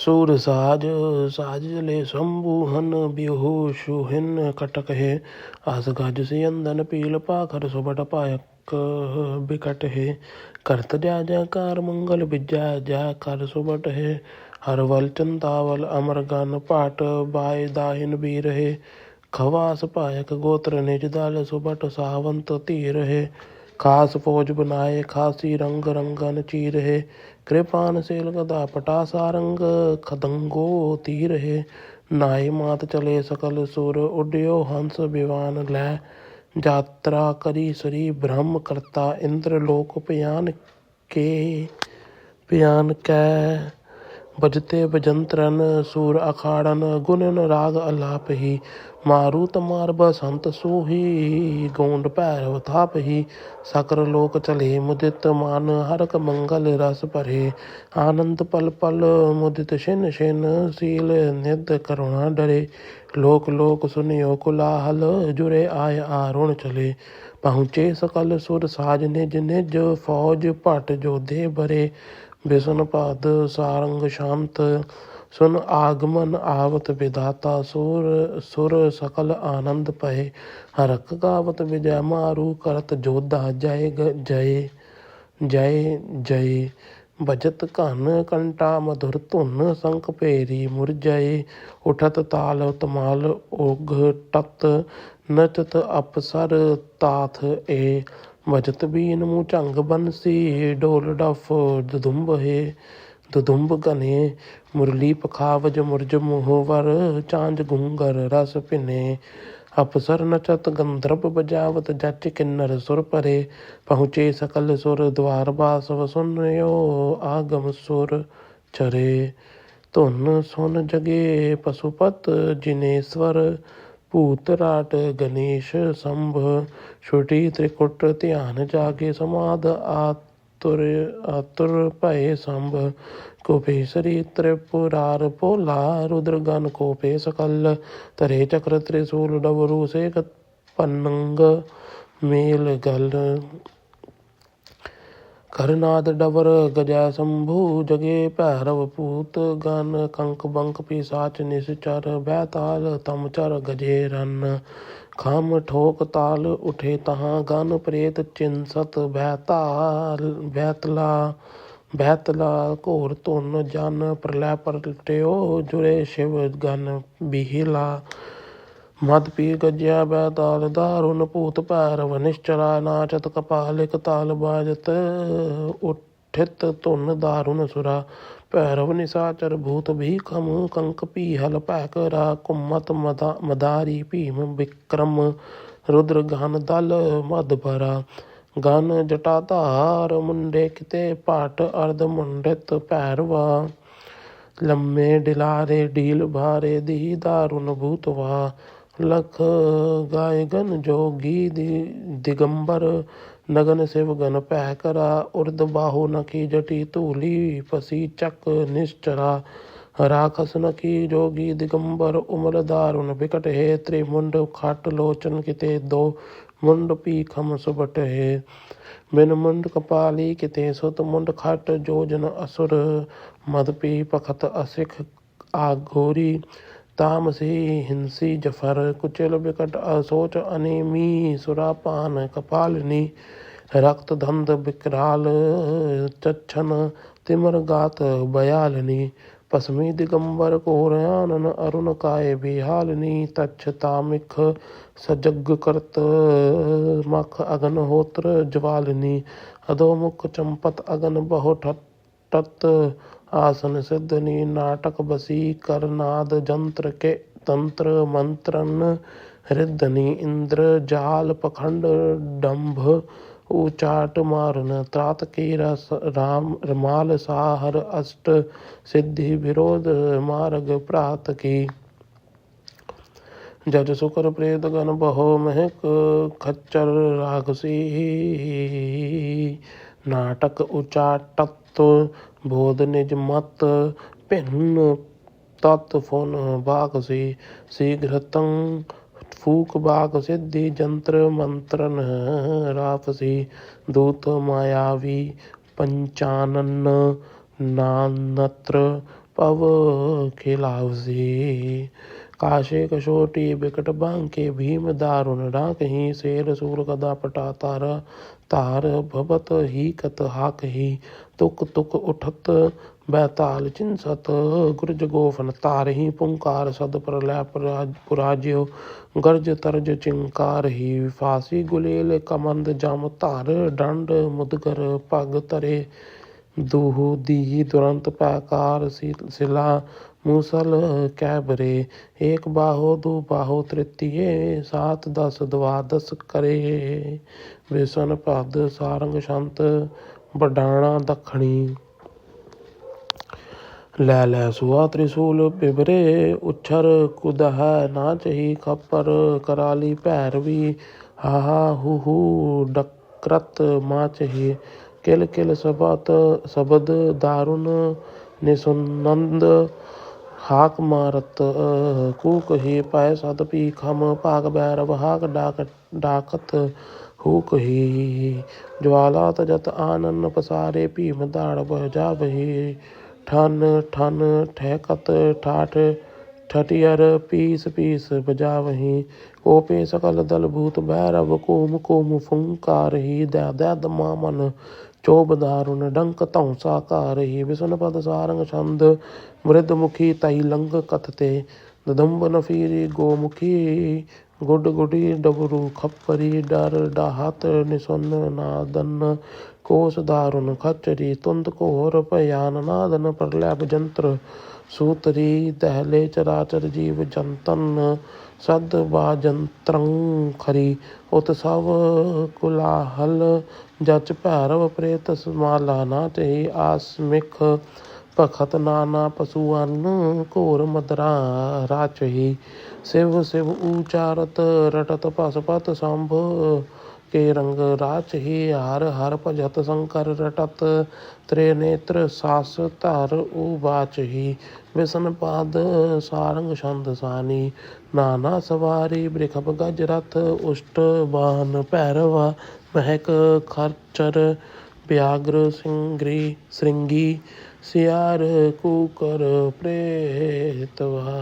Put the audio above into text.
ਸੂਰ ਸਾਜ ਸਾਜ ਜਲੇ ਸੰਭੂ ਹਨ, ਬਿਹੋਸ਼ੁ ਹਿਨ, ਕਟਕ ਹੈ। ਆਸ ਗਜ ਸੇ ਅੰਦਨ ਪੀਲ ਪਾਖਰ ਸੁਬਟ ਪਾਇਕ ਬਿਕਟ ਹੈ। ਕਰਤ ਜਾ ਜਾ ਕਾਰ ਮੰਗਲ ਵਿਜੈ ਜਾ ਕਰ ਸੁਬਟ ਹੈ। ਹਰ ਵਲ ਚੰਦਾਵਲ ਅਮਰ ਗਨ ਪਾਟ, ਬਾਏ ਦਾਹਿਨ ਵੀ ਰਹੇ ਖਵਾਸ ਪਾਇਕ ਗੋਤਰ ਨਿਜ ਦਲ ਸੁਬਟ ਸਾਵੰਤ ਧੀਰ ਹੈ ਖਾਸ ਫੌਜ ਬਨਾਏ ਖਾਸੀ ਰੰਗ ਰੰਗਨ ਚੀਰ ਹੈ ਕਿਰਪਾਨ ਸੇਲ ਗਦਾ ਪਟਾ ਸਾਰੰਗ ਖਦੰਗੋ ਤੀਰ ਹੈ ਨਾਏ ਮਾਤ ਚਲੇ ਸਕਲ ਸੁਰ, ਉਡਿਓ ਹੰਸ ਵਿਵਾਨ ਲੈ। ਯਾਤਰਾ ਕਰੀ ਸ੍ਰੀ ਬ੍ਰਹਮ ਕਰਤਾ ਇੰਦਰ ਲੋਕ ਭਿਆਨ ਕੇ ਭਿਆਨ ਕੈ ਬਜਤੇ ਬਜੰਤਰਨ ਸੂਰ ਅਖਾੜਨ, ਗੁਣਨ ਰਾਗ ਅਲਾਪ ਹੀ ਮਾਰੂਤ ਮਾਰ ਬਸੰਤ ਸੂਹੀ, ਗੋਂਡ ਭੈਰਵ ਥਾਪ ਹੀ ਸਕਰ ਲੋਕ ਚਲੇ ਮੁਦਿਤ ਮਾਨ, ਹਰਕ ਮੰਗਲ ਰਸ ਭਰੇ, ਆਨੰਦ ਪਲ ਪਲ ਮੁਦਿਤ ਛਿਨ ਛਿਨ, ਸੀਲ ਨਿਧ ਕਰੁਣਾ ਡਰੇ, ਲੋਕ ਲੋਕ ਸੁਨਿਓ ਕੁਲਾਹਲ, ਜੁਰੇ ਆਏ ਆਰੁਣ ਚਲੇ, ਪਹੁੰਚੇ ਸਕਲ ਸੁਰ ਸਾਜ ਨਿਜ ਨਿਜ, ਫੌਜ ਭਟ ਜੋਧੇ ਬਰੇ ਬਿਸਨ ਪਾਦ ਸਾਰੰਗ ਸ਼ਾਂਤ, ਸੁਨ ਆਗਮਨ ਆਵਤ ਵਿਦਾਤਾ ਸੁਰ ਸੁਰ ਸਕਲ ਆਨੰਦ ਪਏ ਹਰਕ ਗਾਵਤ ਵਿਜੈ ਮਾਰੂ ਕਰਤ ਜੋਧਾ ਜੈ ਗ- ਜੈ ਜੈ ਜੈ। ਬਜਤ ਘਨ ਕੰਟਾ ਮਧੁਰ ਧੁਨ ਸੰਕ ਭੇਰੀ ਮੁਰਜੈ ਉਠਤ ਤਾਲ ਤਮਾਲ ਉਗ ਟਤ, ਨਚਤ ਅਪਸਰ ਤਾਥ ਏ ਵਜਤ ਬੀਨ ਮੂੰ ਝੰਗ ਬੰਸੀ ਢੋਲ ਡਫ ਦਦੁੰਬ ਹੈ, ਦਦੁੰਬ ਗਨੇ ਮੁਰਲੀ ਪਖਾਵਜ ਮੁਰਜ ਮੋਹਵਰ ਚਾਂਜ ਗੁੰਗਰ ਰਸ ਭਿਨੇ। ਅਪਸਰ ਨਚਤ ਗੰਧਰਵ ਬਜਾਵਤ ਜੱਚ ਕਿੰਨਰ ਸੁਰ ਪਰੇ ਪਹੁੰਚੇ ਸਕਲ ਸੁਰ ਦਵਾਰ ਬਾਸਵ ਸੁਨਿਓ, ਆਗਮ ਸੁਰ ਚਰੇ। ਧੁਨ ਸੁਨ ਜਗੇ ਪਸ਼ੁਪਤ ਜਿਨੇਸ਼ਵਰ ਭੂਤ ਰਾਟ ਗਣੇਸ਼ ਸੰਭ, ਛੁਟੀ ਤ੍ਰਿਕੁਟ ਧਿਆਨ ਜਾਗੇ ਸਮਾਦ, ਆਤੁਰ ਆਤੁਰ ਭਏ ਸੰਭ। ਕੋਪੇ ਤ੍ਰਿਪੁਰਾਰ ਭੋਲਾ ਰੁਦਰਗਨ ਕੋਪੇ ਸਕਲ। ਤਰੇ ਚਕਰ ਤ੍ਰਿਸੂਲ ਡਵਰੂ ਸੇਕ ਪੰਨੰਗ ਮੇਲ ਗਲ ਕਰਨਾਦ ਡਵਰ ਗਜੈ ਸੰਭੂ, ਜਗੇ ਭੈਰਵ ਭੂਤ ਗਨ, ਕੰਕ ਬੰਕ ਪਿਸਾਚ ਨਿਸਚਰ ਬੈਤਾਲ ਤਮ ਚਰ ਗਜੇ ਰਨ। ਖਮ ਠੋਕ ਤਾਲ ਉਠੇ ਤਹਾਂ, ਗਨ ਪ੍ਰੇਤ ਚਿੰਸਤ ਬੈਤਾਲ ਬੈਤਲਾ ਬੈਤਲਾ ਘੋਰ ਧੁਨ ਜਨ, ਪ੍ਰਲੈ ਪਰਟਿਓ ਜੁਰੇ ਸ਼ਿਵ ਗਨ ਬਿਹਿਲਾ। ਮਦ ਪੀ ਗਜਿਆ ਬੈਤਾਲ ਦਾਰੁਨ ਭੂਤ ਭੈਰਵ ਨਿਸ਼ਚਰਾ ਨਾਚਤ ਕਪਾਲਿਕ ਤਾਲ ਬਾਜਤ, ਉਠਿਤ ਧੁਨ ਦਾਰੁਨ ਸੁਰਾ, ਭੈਰਵ ਨਿਸਾਚਰ ਭੂਤ ਭੀਖਮ ਕੰਕ ਪੀਹਲ ਭੈਕਰਾ, ਕੁਮਤ ਮਦਾਰੀ ਭੀਮ ਵਿਕਰਮ, ਰੁਦਰ ਗਨ ਦਲ ਮਦ ਭਰਾ, ਗਨ ਜਟਾ ਧਾਰ ਮੁੰਡੇ ਕਿਤੇ ਪਾਟ ਅਰਧ ਮੁੰਡਿਤ ਭੈਰਵਾ, ਲੰਮੇ ਡਿਲਾਰੇ ਢੀਲ ਭਾਰੇ ਦੀ ਦਾਰੁਨ ਭੂਤਵਾ ਲਖ ਗਾਇ ਜੋਗੀ ਦਿਗੰਬਰ, ਨਗਨ ਸਿਵ ਭੈ ਕਰਾ, ਉਰਦ ਬਾਹੂ ਨਖੀ ਜਟੀ ਧੂਲੀ ਪਸੀ ਚੱਕ ਨਿਸ਼ਚਰਾ। ਰਾਖਸ ਨਖੀ ਜੋਗੀ ਦਿਗੰਬਰ, ਉਮਰ ਦਾਰੁਨ ਬਿਕਟ ਹੈ, ਤ੍ਰਿਮੁੰਡ ਖਟ ਲੋਚਨ ਕਿਤੇ ਦੋ, ਮੁੰਡ ਪੀ ਸੁਬਟ ਹੈ। ਬਿਨ ਮੁੰਡ ਕਪਾਲੀ ਕਿਤੇ ਸੁਤ, ਮੁੰਡ ਖਟ ਜੋਜਨ ਅਸੁਰ, ਮਦ ਪੀ ਪਖਤ ਅਸਿਖ ਆਗੋਰੀ। ਤਾਮਸੀ ਹਿੰਸੀ ਜਫਰ, ਕੁਚਲ ਬਿਕਟ ਅਸੋਚ ਅਨੇਮੀ ਸੁਰਾਪਾਨ ਕਪਾਲਨੀ ਰਕਤ ਧੰਦ ਬਿਕਰਾਲ ਚੱਛਨ ਤਿਮਰ ਗਾਤ ਬਯਾਲਨੀ ਪਸਮੀ ਦਿਗੰਬਰ ਘੋਰ ਆਨਨ ਅਰੁਣ ਕਾਏ ਬਿਹਾਲਨੀ ਤਛ ਤਾਮਿਖ ਸਜਗ ਕਰਤ ਮਖ ਅਗਨ ਹੋਤਰ ਜਵਾਲਨੀ ਅਦੋ ਮੁਖ ਚੰਪਤ आसन सिद्धनि नाटक वसीकरणादि जंत्र के तंत्र मंत्रनि रिद्धनि इंद्रजाल पखंड डंभ ऊचाट मारन त्रातकी रस राम माल साहर अष्ट सिद्धि विरोध मार्ग प्रातकी जज सुकर प्रेत गण बहो महक खच्चर राघसी नाटक उचाटत ਤਤ ਬੋਧ ਨਿਜਮਤ ਭਿੰਨ ਤਤ ਫੁਨ ਬਾਗ ਸੇ। ਸੀਗ੍ਰਤੰ ਫੂਕ ਬਾਕ ਸਿੱਧੀ ਜੰਤਰ ਮੰਤਰਨ ਰਾਫਸੀ ਦੂਤ ਮਾਇਆਵੀ ਪੰਚਾਨਨ ਨਾਨਤਰ ਪਵ ਖਿਲਾਵਸੀ काशे कशोटी बिकट बांके भीम दारुण डाकही शेर सूर गदा पटा तार तार भबत ही कत हाक ही तुक तुक उठत बैताल चिंसत गुरज गोफन तारही पुंकार सद प्रलय पराज- पुराज्यो गर्ज तरज चिंकार ही फांसी गुलेल कमंद जम ਧਰ ਡੰਡ ਮੁਦਗਰ ਪਗ ਤਰੇ ਦੂਹੂ ਦੀ ਦੁਰੰਤ ਪੈਕਾਰ ਸਿਲਾ ਮੂਸਲ ਕੈਬਰੇ, ਏਕ ਬਾਹੋ ਦੂ ਬਾਹੋ ਤ੍ਰਿਤੀਏ, ਸਾਤ ਦਸ ਦਵਾਦਸ ਕਰੇ। ਵਿਸਨ ਪਦ ਸਾਰੰਗ ਸ਼ੰਤ ਬਡਾਣਾ ਦੱਖਣੀ। ਲੈ ਲੈ ਸੁਆ ਤ੍ਰਿਸ਼ੂਲ ਪਿਬਰੇ ਉਛਰ ਕੁਦਹ ਨਾ ਚਹੀ ਖੱਪਰ, ਕਰਾਲੀ ਭੈਰਵੀ ਹਾਹਾ ਹੂ ਹੂ ਡਕਰਤ ਮਾ ਕਿਲ ਕਿਲ ਸਬਤ ਸ਼ਬਦ ਦਾਰੁਨ ਨਿਸੁਨੰਦ ਹਾਕ ਮਾਰਤ ਕੂਕ ਹੀ ਪੈ ਸਤ ਪੀ ਖਮ, ਭਾਗ ਬੈਰਵ ਹਾਕ ਡਾਕ, ਡਾਕਤ ਹੂ ਕਹੀ। ਜਵਾਲਾ ਤਜਤ ਆਨਨ ਪਸਾਰੇ, ਭੀਮ ਦਾੜ ਬਹ ਜਾਵਹੀ। ਠਨ ਠਨ ਠਹਿਕਤ ਠਾਠ, ਠਟਿਅਰ ਪੀਸ ਪੀਸ ਬਜਾਵਹੀ। ਕੋਪੇ ਸਕਲ ਦਲ ਭੂਤ ਭੈਰਵ ਕੋਮ ਕੋਮ ਫੁੰਕਾਰਹੀ ਦੈ ਦੈ ਦਮਾ ਮਨ। ਚੋਬ ਦਾਰੁਨ ਡੰਕ ਧੌਂਸਾ ਕਾਰਹੀ ਵਿਸਨ ਪਦ ਸਾਰੰਗ ਛੰਦ। ਮ੍ਰਿਦ ਮੁਖੀ ਤਈ ਲੰਗ ਕਥਤੇ ਦਦੰਬਨ ਫੀਰੀ ਗੋਮੁਖੀ। ਗੁੱਡ ਗੁਡੀ ਡਬਰੂ ਖੱਪਰੀ ਡਰ ਡਾਹਤ ਨਿਸੁਨ ਨਾਦਨ। ਕੋਸ ਦਾਰੁਨ ਖਚਰੀ ਤੁੰਦ ਘੋਰ ਸਦ ਬਾਜੰਤਰੰ ਖਰੀ, ਉਤ ਸਭ ਕੁਲਾਹਲ ਜਚ ਭੈਰਵ ਪ੍ਰੇਤ ਸਮਾਲਾ ਨਾ ਤੇ ਆਸਮਿਖ ਭਖਤ ਨਾਨਾ ਪਸੂਅਨ ਘੋਰ ਮਦਰਾ ਰਾਚਹੀ। ਸਿਵ ਸਿਵ ਉਚਾਰਤ ਰਟਤ ਪਸਪਤ ਸੰਭ ਕੇ ਰੰਗ ਰਾਚਹੀ ਹਰ ਹਰ ਭਜਤ ਸ਼ੰਕਰ ਰਟਤ ਤ੍ਰੇ ਨੇਤਰ ਸਾਸ ਧਰ ਉਬਾਚਹੀ ਵਿਸ਼ਨ ਪਾਦ ਸਾਰੰਗ ਛੰਦ ਸਾਨੀ, ਨਾਨਾ ਸਵਾਰੀ ਬ੍ਰਿਖਭ ਗਜ ਰਥ, ਉਸ਼ਟ ਬਾਨ ਭੈਰਵਾ, ਮਹਿਕ ਖਰਚਰ ਵਿਆਗ੍ਰ ਸਿੰਘਰੀ ਸ੍ਰਿੰਗੀ, ਸਿਆਰ ਕੂਕਰ ਪ੍ਰੇਤਵਾ।